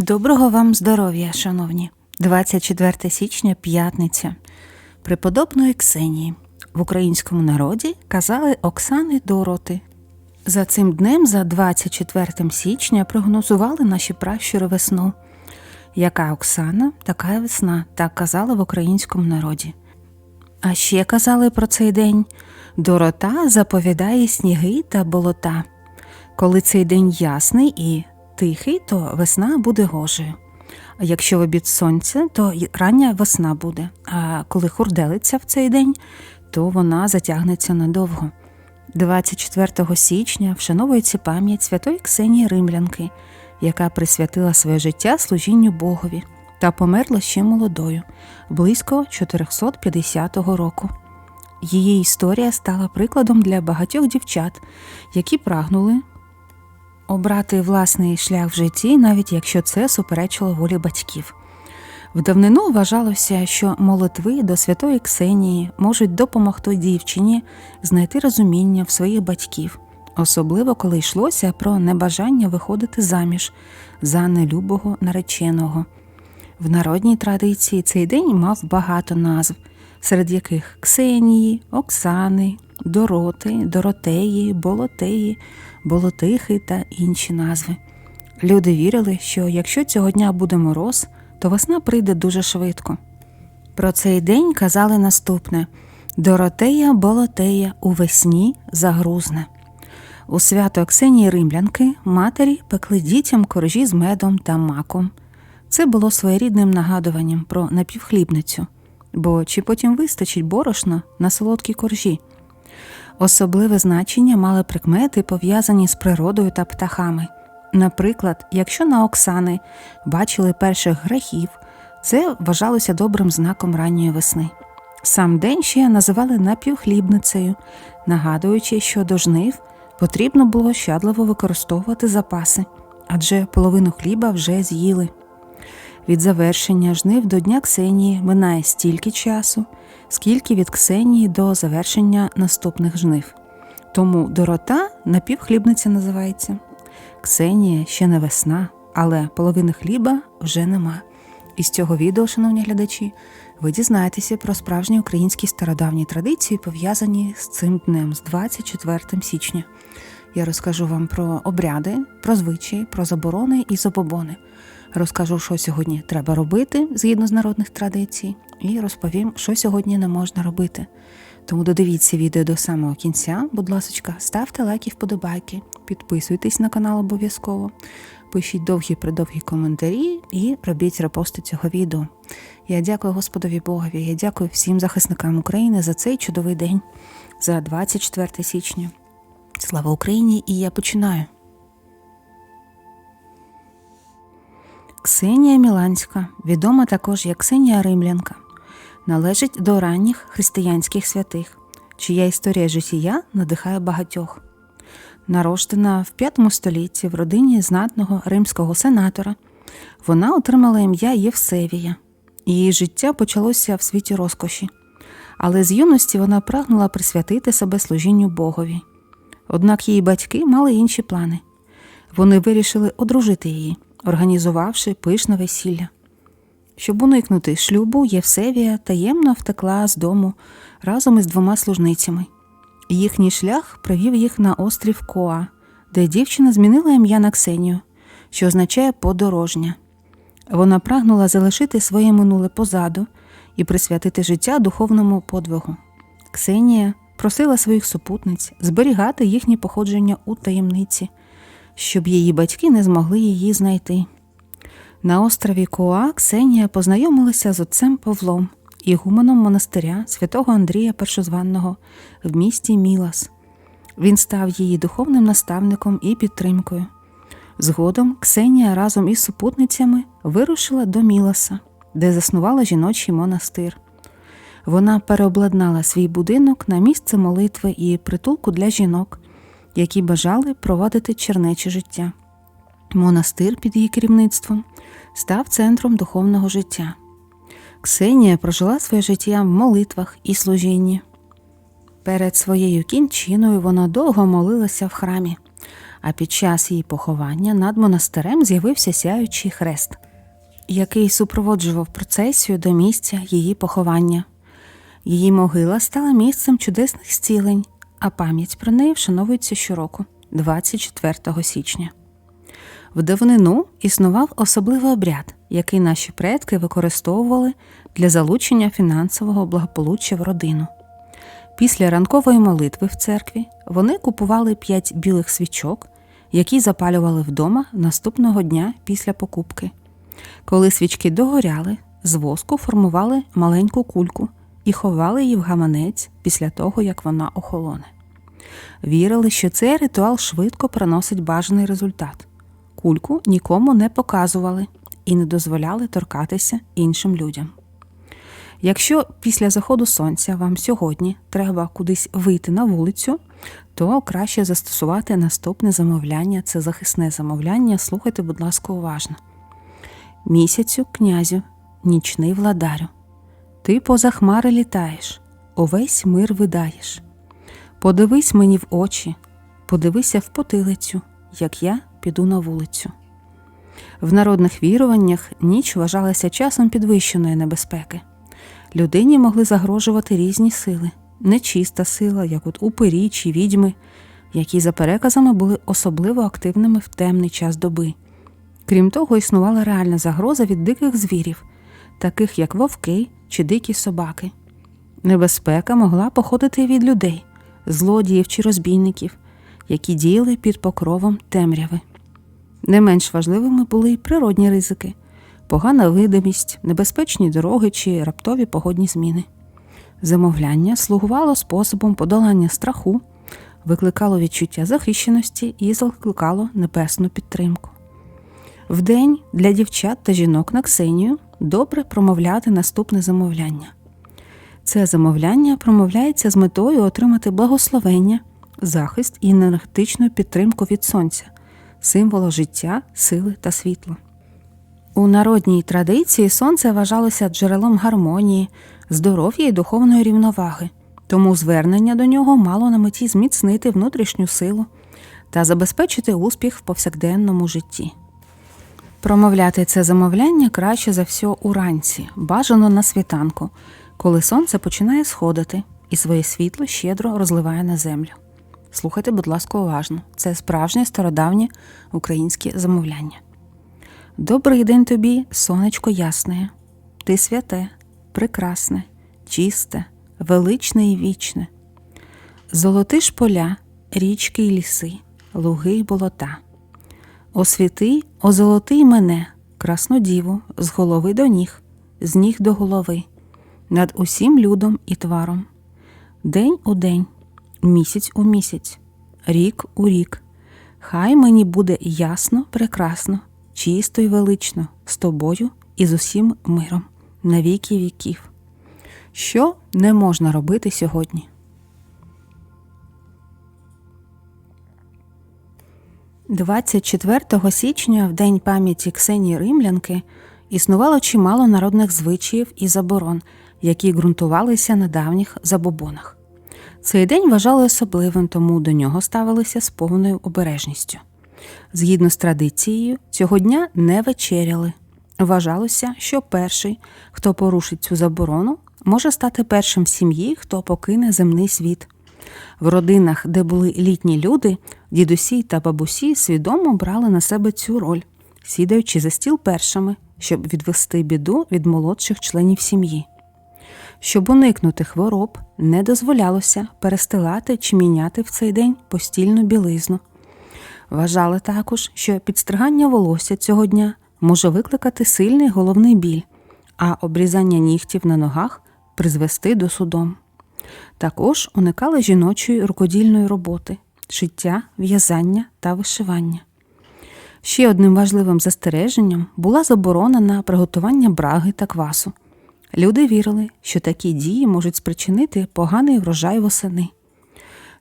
Доброго вам здоров'я, шановні. 24 січня, п'ятниця. Преподобної Ксенії. В українському народі казали Оксани Дороти. За цим днем, за 24 січня, прогнозували наші пращури весну. Яка Оксана, така весна, так казали в українському народі. А ще казали про цей день Дорота заповідає сніги та болота. Коли цей день ясний і тихий, то весна буде гожею. Якщо обід сонця, то рання весна буде. А коли хурделиться в цей день, то вона затягнеться надовго. 24 січня вшановується пам'ять святої Ксенії Римлянки, яка присвятила своє життя служінню Богові та померла ще молодою, близько 450 року. Її історія стала прикладом для багатьох дівчат, які прагнули обрати власний шлях в житті, навіть якщо це суперечило волі батьків. В давнину вважалося, що молитви до святої Ксенії можуть допомогти дівчині знайти розуміння в своїх батьків, особливо коли йшлося про небажання виходити заміж за нелюбого нареченого. В народній традиції цей день мав багато назв, серед яких Ксенії, Оксани, Дороти, Доротеї, Болотеї, Болотихи та інші назви. Люди вірили, що якщо цього дня буде мороз, то весна прийде дуже швидко. Про цей день казали наступне Доротея Болотея у весні загрузне. У свято Ксенії Римлянки матері пекли дітям коржі з медом та маком. Це було своєрідним нагадуванням про напівхлібницю, бо чи потім вистачить борошна на солодкі коржі. Особливе значення мали прикмети, пов'язані з природою та птахами. Наприклад, якщо на Оксани бачили перших грахів, це вважалося добрим знаком ранньої весни. Сам день ще називали напівхлібницею, нагадуючи, що до жнив потрібно було щадливо використовувати запаси, адже половину хліба вже з'їли. Від завершення жнив до Дня Ксенії минає стільки часу, скільки від Ксенії до завершення наступних жнив. Тому Дорота напівхлібниця називається. Ксенія ще не весна, але половини хліба вже нема. І з цього відео, шановні глядачі, ви дізнаєтеся про справжні українські стародавні традиції, пов'язані з цим днем, з 24 січня. Я розкажу вам про обряди, про звичаї, про заборони і забобони. Розкажу, що сьогодні треба робити згідно з народних традицій, і розповім, що сьогодні не можна робити. Тому додивіться відео до самого кінця. Будь ласка, ставте лайки, вподобайки, підписуйтесь на канал обов'язково, пишіть довгі придовгі коментарі і робіть репости цього відео. Я дякую Господові Богові, я дякую всім захисникам України за цей чудовий день, за 24 січня. Слава Україні! І я починаю. Ксенія Міланська, відома також як Ксенія Римлянка, належить до ранніх християнських святих, чия історія життя надихає багатьох. Народжена в V столітті в родині знатного римського сенатора, вона отримала ім'я Євсевія. Її життя почалося в світі розкоші, але з юності вона прагнула присвятити себе служінню Богові. Однак її батьки мали інші плани. Вони вирішили одружити її організувавши пишне весілля. Щоб уникнути шлюбу, Євсевія таємно втекла з дому разом із двома служницями. Їхній шлях привів їх на острів Коа, де дівчина змінила ім'я на Ксенію, що означає подорожня. Вона прагнула залишити своє минуле позаду і присвятити життя духовному подвигу. Ксенія просила своїх супутниць зберігати їхнє походження у таємниці щоб її батьки не змогли її знайти. На острові Коа Ксенія познайомилася з отцем Павлом, ігуменом монастиря святого Андрія Першозванного в місті Мілас. Він став її духовним наставником і підтримкою. Згодом Ксенія разом із супутницями вирушила до Міласа, де заснувала жіночий монастир. Вона переобладнала свій будинок на місце молитви і притулку для жінок, які бажали проводити чернече життя. Монастир під її керівництвом став центром духовного життя. Ксенія прожила своє життя в молитвах і служінні. Перед своєю кінчиною вона довго молилася в храмі, а під час її поховання над монастирем з'явився сяючий хрест, який супроводжував процесію до місця її поховання. Її могила стала місцем чудесних зцілень, а пам'ять про неї вшановується щороку, 24 січня. В давнину існував особливий обряд, який наші предки використовували для залучення фінансового благополуччя в родину. Після ранкової молитви в церкві вони купували п'ять білих свічок, які запалювали вдома наступного дня після покупки. Коли свічки догоряли, з воску формували маленьку кульку і ховали її в гаманець після того, як вона охолоне. Вірили, що цей ритуал швидко приносить бажаний результат. Кульку нікому не показували і не дозволяли торкатися іншим людям. Якщо після заходу сонця вам сьогодні треба кудись вийти на вулицю, то краще застосувати наступне замовляння це захисне замовляння. Слухайте, будь ласка, уважно. Місяцю, князю, нічний владарю, ти поза хмари літаєш, увесь мир видаєш. Подивись мені в очі, подивися в потилицю, як я піду на вулицю. В народних віруваннях ніч вважалася часом підвищеної небезпеки. Людині могли загрожувати різні сили, нечиста сила, як от упирі чи відьми, які за переказами були особливо активними в темний час доби. Крім того, існувала реальна загроза від диких звірів, таких як вовки чи дикі собаки. Небезпека могла походити від людей, злодіїв чи розбійників, які діяли під покровом темряви. Не менш важливими були й природні ризики, погана видимість, небезпечні дороги чи раптові погодні зміни. Замовляння слугувало способом подолання страху, викликало відчуття захищеності і закликало небесну підтримку. Вдень для дівчат та жінок на Ксенію добре промовляти наступне замовляння. Це замовляння промовляється з метою отримати благословення, захист і енергетичну підтримку від сонця, символу життя, сили та світла. У народній традиції сонце вважалося джерелом гармонії, здоров'я і духовної рівноваги, тому звернення до нього мало на меті зміцнити внутрішню силу та забезпечити успіх в повсякденному житті. Промовляти це замовляння краще за все уранці, бажано на світанку, коли сонце починає сходити і своє світло щедро розливає на землю. Слухайте, будь ласка, уважно. Це справжнє стародавнє українське замовляння. Добрий день тобі, сонечко ясне, ти святе, прекрасне, чисте, величне і вічне. Золоти ж поля, річки й ліси, луги й болота. Освіти, озолотий мене, красну діву, з голови до ніг, з ніг до голови, над усім людом і тваром. День у день, місяць у місяць, рік у рік. Хай мені буде ясно, прекрасно, чисто й велично з тобою і з усім миром на віки віків. Що не можна робити сьогодні? «24 січня, в день пам'яті Ксенії Римлянки, існувало чимало народних звичаїв і заборон, які ґрунтувалися на давніх забобонах. Цей день вважали особливим, тому до нього ставилися з повною обережністю. Згідно з традицією, цього дня не вечеряли. Вважалося, що перший, хто порушить цю заборону, може стати першим в сім'ї, хто покине земний світ. В родинах, де були літні люди, дідусі та бабусі свідомо брали на себе цю роль, сідаючи за стіл першими, щоб відвести біду від молодших членів сім'ї. Щоб уникнути хвороб, не дозволялося перестилати чи міняти в цей день постільну білизну. Вважали також, що підстригання волосся цього дня може викликати сильний головний біль, а обрізання нігтів на ногах призвести до судом. Також уникали жіночої рукодільної роботи, шиття, в'язання та вишивання. Ще одним важливим застереженням була заборона на приготування браги та квасу. Люди вірили, що такі дії можуть спричинити поганий врожай восени.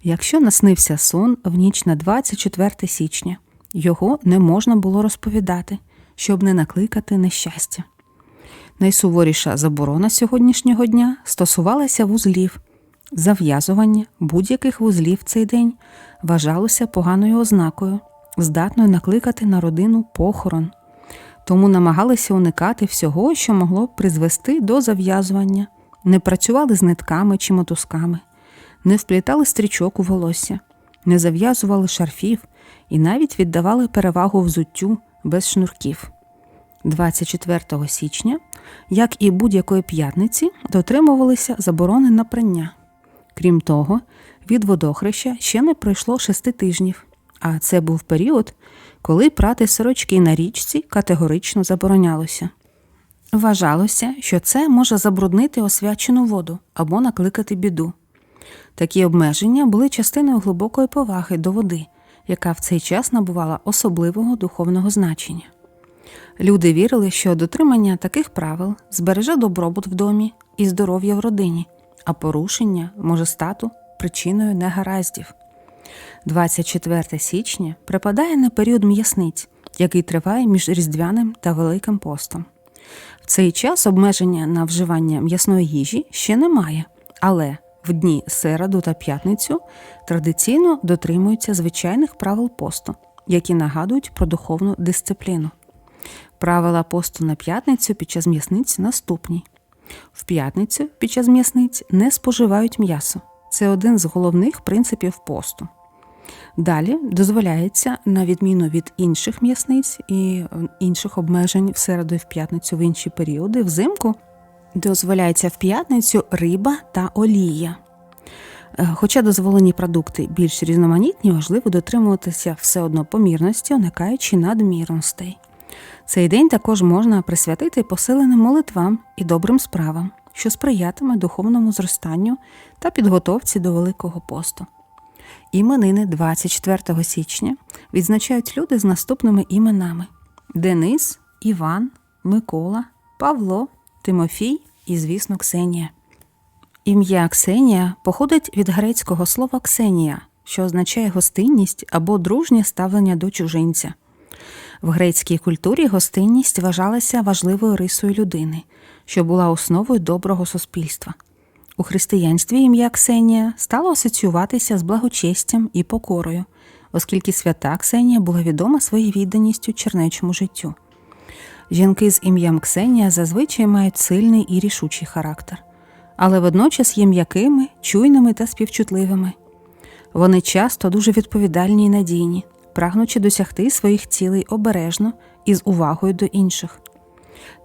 Якщо наснився сон в ніч на 24 січня, його не можна було розповідати, щоб не накликати нещастя. Найсуворіша заборона сьогоднішнього дня стосувалася вузлів, Зав'язування будь-яких вузлів в цей день вважалося поганою ознакою, здатною накликати на родину похорон, тому намагалися уникати всього, що могло б призвести до зав'язування, не працювали з нитками чи мотузками, не вплітали стрічок у волосся, не зав'язували шарфів і навіть віддавали перевагу взуттю без шнурків. 24 січня, як і будь-якої п'ятниці, дотримувалися заборони на прання. Крім того, від водохреща ще не пройшло шести тижнів, а це був період, коли прати сорочки на річці категорично заборонялося. Вважалося, що це може забруднити освячену воду або накликати біду. Такі обмеження були частиною глибокої поваги до води, яка в цей час набувала особливого духовного значення. Люди вірили, що дотримання таких правил збереже добробут в домі і здоров'я в родині, а порушення може стати причиною негараздів. 24 січня припадає на період м'ясниць, який триває між Різдвяним та Великим постом. В цей час обмеження на вживання м'ясної їжі ще немає, але в дні середу та п'ятницю традиційно дотримуються звичайних правил посту, які нагадують про духовну дисципліну. Правила посту на п'ятницю під час м'ясниць наступні. В п'ятницю під час м'ясниць не споживають м'ясо. Це один з головних принципів посту. Далі дозволяється, на відміну від інших м'ясниць і е, інших обмежень в середу і в п'ятницю в інші періоди, взимку дозволяється в п'ятницю риба та олія. Е, Хоча дозволені продукти більш різноманітні, важливо дотримуватися все одно помірності, уникаючи надмірностей. Цей день також можна присвятити посиленим молитвам і добрим справам, що сприятиме духовному зростанню та підготовці до Великого посту. Іменини 24 січня відзначають люди з наступними іменами: Денис, Іван, Микола, Павло, Тимофій і, звісно, Ксенія. Ім'я Ксенія походить від грецького слова ксенія, що означає гостинність або дружнє ставлення до чужинця. В грецькій культурі гостинність вважалася важливою рисою людини, що була основою доброго суспільства. У християнстві ім'я Ксенія стало асоціюватися з благочестям і покорою, оскільки свята Ксенія була відома своєю відданістю чернечому життю. Жінки з ім'ям Ксенія зазвичай мають сильний і рішучий характер, але водночас є м'якими, чуйними та співчутливими. Вони часто дуже відповідальні і надійні, прагнучи досягти своїх цілей обережно і з увагою до інших.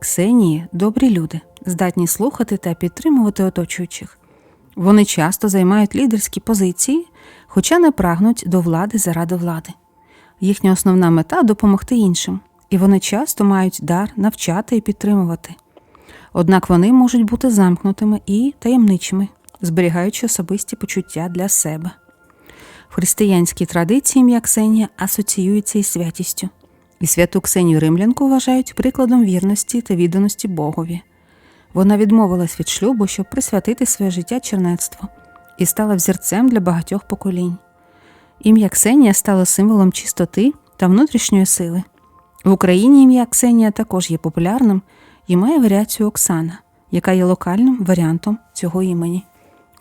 Ксенії добрі люди, здатні слухати та підтримувати оточуючих. Вони часто займають лідерські позиції, хоча не прагнуть до влади заради влади. Їхня основна мета допомогти іншим, і вони часто мають дар навчати і підтримувати. Однак вони можуть бути замкнутими і таємничими, зберігаючи особисті почуття для себе. В християнській традиції ім'я Ксенія асоціюється із святістю, і святу Ксенію Римлянку вважають прикладом вірності та відданості Богові. Вона відмовилась від шлюбу, щоб присвятити своє життя чернецтву, і стала взірцем для багатьох поколінь. Ім'я Ксенія стало символом чистоти та внутрішньої сили. В Україні ім'я Ксенія також є популярним і має варіацію Оксана, яка є локальним варіантом цього імені.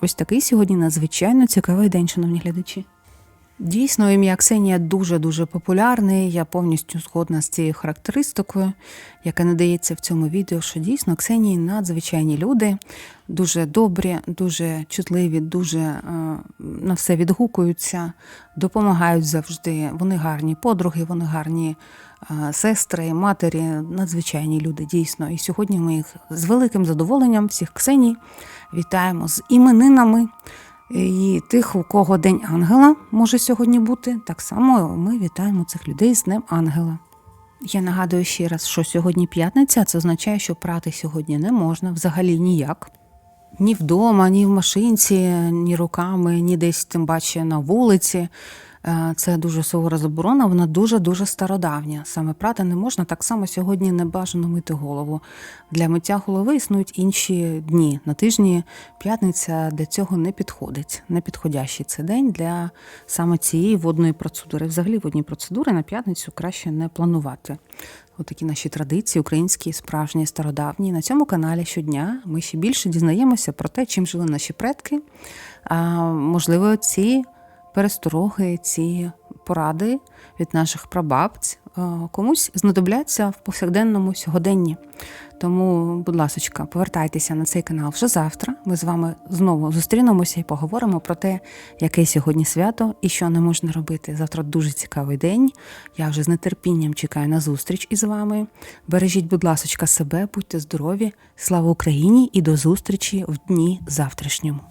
Ось такий сьогодні надзвичайно цікавий день, шановні глядачі. Дійсно, ім'я Ксенія дуже-дуже популярне. Я повністю згодна з цією характеристикою, яка надається в цьому відео, що дійсно Ксенії надзвичайні люди, дуже добрі, дуже чутливі, дуже е, на все відгукуються, допомагають завжди. Вони гарні подруги, вони гарні е, сестри, матері, надзвичайні люди, дійсно. І сьогодні ми їх з великим задоволенням, всіх Ксеній, вітаємо з іменинами. І тих, у кого День Ангела може сьогодні бути, так само ми вітаємо цих людей з Днем Ангела. Я нагадую ще раз, що сьогодні п'ятниця, це означає, що прати сьогодні не можна взагалі ніяк. Ні вдома, ні в машинці, ні руками, ні десь тим паче на вулиці. Е, Це дуже сувора заборона, вона дуже-дуже стародавня. Саме прати не можна, так само сьогодні не бажано мити голову. Для миття голови існують інші дні. На тижні п'ятниця для цього не підходить. Не підходящий це день для саме цієї водної процедури. Взагалі водні процедури на п'ятницю краще не планувати. Отакі наші традиції, українські, справжні, стародавні. На цьому каналі щодня ми ще більше дізнаємося про те, чим жили наші предки. А, можливо, ці перестороги, ці поради від наших прабабць е, комусь знадобляться в повсякденному сьогоденні. Тому, будь ласка, повертайтеся на цей канал вже завтра. Ми з вами знову зустрінемося і поговоримо про те, яке сьогодні свято і що не можна робити. Завтра дуже цікавий день. Я вже з нетерпінням чекаю на зустріч із вами. Бережіть, будь ласка, себе, будьте здорові. Слава Україні і до зустрічі в дні завтрашньому.